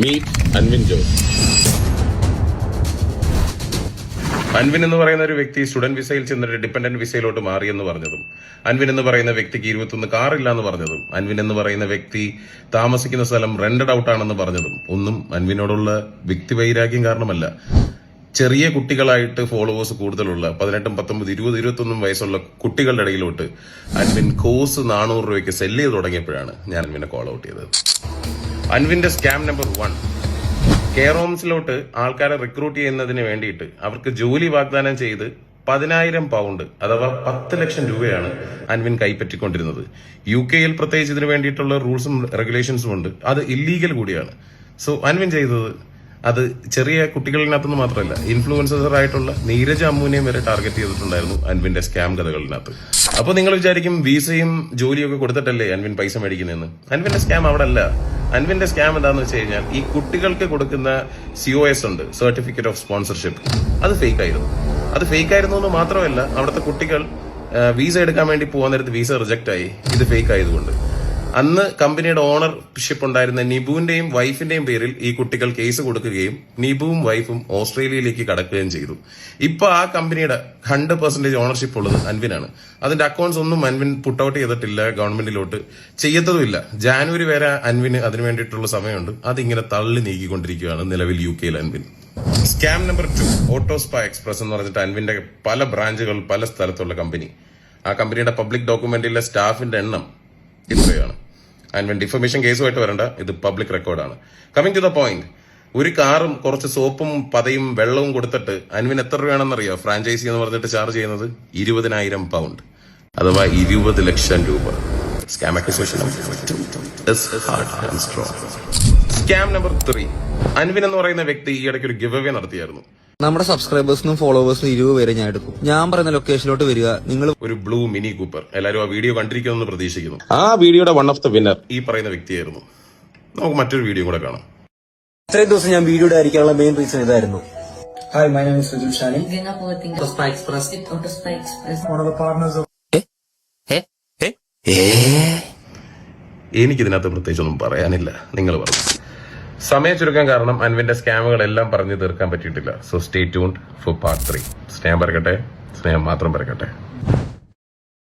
Meet Anvin Jose. Anvin എന്ന് പറയുന്ന ഒരു വ്യക്തി സ്റ്റുഡന്റ് വിസയിൽ ചെന്നിട്ട് ഡിപെൻഡന്റ് വിസയിലോട്ട് മാറിയെന്ന് പറഞ്ഞതും അൻവിൻ എന്ന് പറയുന്ന വ്യക്തിക്ക് ഇരുപത്തൊന്ന് കാറില്ല എന്ന് പറഞ്ഞതും അൻവിൻ എന്ന് പറയുന്ന വ്യക്തി താമസിക്കുന്ന സ്ഥലം റെന്റഡ് ഔട്ട് ആണെന്ന് പറഞ്ഞതും ഒന്നും അൻവിനോടുള്ള വ്യക്തി വൈരാഗ്യം കാരണമല്ല. ചെറിയ കുട്ടികളായിട്ട് ഫോളോവേഴ്സ് കൂടുതലുള്ള പതിനെട്ടും പത്തൊമ്പത് ഇരുപത് ഇരുപത്തൊന്നും വയസ്സുള്ള കുട്ടികളുടെ ഇടയിലോട്ട് അൻവിൻ കോഴ്സ് നാനൂറ് രൂപയ്ക്ക് സെല്ല് ചെയ്ത് തുടങ്ങിയപ്പോഴാണ് ഞാൻ അൻവിനെ കോൾ ഔട്ട് ചെയ്തത്. അൻവിന്റെ സ്കാം നമ്പർ വൺ. കെയർ ഹോംസിലോട്ട് ആൾക്കാരെ റിക്രൂട്ട് ചെയ്യുന്നതിന് വേണ്ടിയിട്ട് അവർക്ക് ജോലി വാഗ്ദാനം ചെയ്ത് പതിനായിരം പൗണ്ട് അഥവാ പത്ത് ലക്ഷം രൂപയാണ് അൻവിൻ കൈപ്പറ്റിക്കൊണ്ടിരുന്നത്. യു കെയിൽ പ്രത്യേകിച്ച് ഇതിന് വേണ്ടിയിട്ടുള്ള റൂൾസും റെഗുലേഷൻസും ഉണ്ട്. അത് ഇല്ലീഗൽ കൂടിയാണ്. സോ അൻവിൻ ചെയ്തത് അത് ചെറിയ കുട്ടികളിനകത്തുനിന്ന് മാത്രമല്ല ഇൻഫ്ലുവൻസർ ആയിട്ടുള്ള നീരജ് അമ്മൂനെയും വരെ ടാർഗറ്റ് ചെയ്തിട്ടുണ്ടായിരുന്നു അൻവിന്റെ സ്കാം കഥകളിനകത്ത്. അപ്പൊ നിങ്ങൾ വിചാരിക്കും വിസയും ജോലിയൊക്കെ കൊടുത്തിട്ടല്ലേ അൻവിൻ പൈസ മേടിക്കുന്നതെന്ന്. അൻവിന്റെ സ്കാം അവിടെ അല്ല അൻവിന്റെ സ്കാം എന്താന്ന് വെച്ച് കഴിഞ്ഞാൽ ഈ കുട്ടികൾക്ക് കൊടുക്കുന്ന സി ഒ എസ് ഉണ്ട് സർട്ടിഫിക്കറ്റ് ഓഫ് സ്പോൺസർഷിപ്പ് അത് ഫേക്ക് ആയിരുന്നു. അത് ഫേക്ക് ആയിരുന്നു എന്ന് മാത്രമല്ല അവിടുത്തെ കുട്ടികൾ വിസ എടുക്കാൻ വേണ്ടി പോകാൻ നേരത്ത് വിസ റിജക്റ്റ് ആയി. ഇത് ഫേക്ക് ആയതുകൊണ്ട്. അന്ന് കമ്പനിയുടെ ഓണർ ഓണർഷിപ്പ് ഉണ്ടായിരുന്ന നിബുവിന്റെയും വൈഫിന്റെയും പേരിൽ ഈ കുട്ടികൾ കേസ് കൊടുക്കുകയും നിബുവും വൈഫും ഓസ്ട്രേലിയയിലേക്ക് കടക്കുകയും ചെയ്തു. ഇപ്പൊ ആ കമ്പനിയുടെ ഹൺഡ്രഡ് പെർസെന്റേജ് ഓണർഷിപ്പ് ഉള്ളത് അൻവിനാണ്. അതിന്റെ അക്കൗണ്ട്സ് ഒന്നും അൻവിൻ പുട്ട് ഔട്ട് ചെയ്തിട്ടില്ല ഗവൺമെന്റിലോട്ട് ചെയ്യത്തതുമില്ല. ജാനുവരി വരെ അൻവിന് അതിനു വേണ്ടിയിട്ടുള്ള സമയമുണ്ട്. അതിങ്ങനെ തള്ളി നീക്കിക്കൊണ്ടിരിക്കുകയാണ് നിലവിൽ യു കെയിൽ അൻവിൻ. സ്കാം നമ്പർ ടു ഓട്ടോസ്പ എക്സ്പ്രസ് എന്ന് പറഞ്ഞിട്ട് അൻവിന്റെ പല ബ്രാഞ്ചുകൾ പല സ്ഥലത്തുള്ള കമ്പനി. ആ കമ്പനിയുടെ പബ്ലിക് ഡോക്യുമെന്റിലെ സ്റ്റാഫിന്റെ എണ്ണം ഇത്രയാണ്. ആൻഡ് വെൻ ഡിഫർമേഷൻ കേസുമായിട്ട് വരണ്ട ഇത് പബ്ലിക് റെക്കോർഡാണ് കമ്മിങ് ടു ദ പോയിന്റ് ഒരു കാറും കുറച്ച് സോപ്പും പതയും വെള്ളവും കൊടുത്തിട്ട് അനുവിന് എത്ര രൂപയാണെന്നറിയോ? ഫ്രാഞ്ചൈസി എന്ന് പറഞ്ഞിട്ട് ചാർജ് ചെയ്യുന്നത് ഇരുപതിനായിരം പൗണ്ട് അഥവാ ഇരുപത് ലക്ഷം രൂപ. സ്കാം സ്കാം നമ്പർ ത്രീ അൻവിൻ എന്ന് പറയുന്ന വ്യക്തി ഈ ഇടയ്ക്ക് ഒരു ഗിവ് അവേ നടത്തിയായിരുന്നു. നമ്മുടെ സബ്സ്ക്രൈബേഴ്സിനും ഫോളോവേഴ്സിനും ഇരുപത് പേരെ ഞാൻ എടുക്കും. ഞാൻ പറയുന്ന ലൊക്കേഷനിലോട്ട് വരിക. നിങ്ങൾ ഒരു ബ്ലൂ മിനി കൂപ്പർ. എല്ലാവരും ആ വീഡിയോ കണ്ടിരിക്കുമെന്ന് പ്രതീക്ഷിക്കുന്നു. ആ വീഡിയോയുടെ വൺ ഓഫ് ദ വിന്നർ ഈ പറയുന്ന വ്യക്തിയായിരുന്നു. നമുക്ക് മറ്റൊരു വീഡിയോ കൂടെ കാണാം. ഇത്രയും ദിവസം ഞാൻ വീഡിയോ ആയിരിക്കാനുള്ള മെയിൻ റീസൺ ഇതായിരുന്നു. Hi, my name is Sujil Shani. Singapore thing. Autospy Express. Autospy Express. One of the partners of എനിക്കിതിനകത്ത് പ്രത്യേകിച്ചൊന്നും പറയാനില്ല. നിങ്ങൾ പറഞ്ഞു സമയ ചുരുക്കം കാരണം അൻവിന്റെ സ്കാമുകളെല്ലാം പറഞ്ഞു തീർക്കാൻ പറ്റിയിട്ടില്ല. So stay tune for part three സ്നേഹം പറക്കട്ടെ സ്നേഹം മാത്രം പറക്കട്ടെ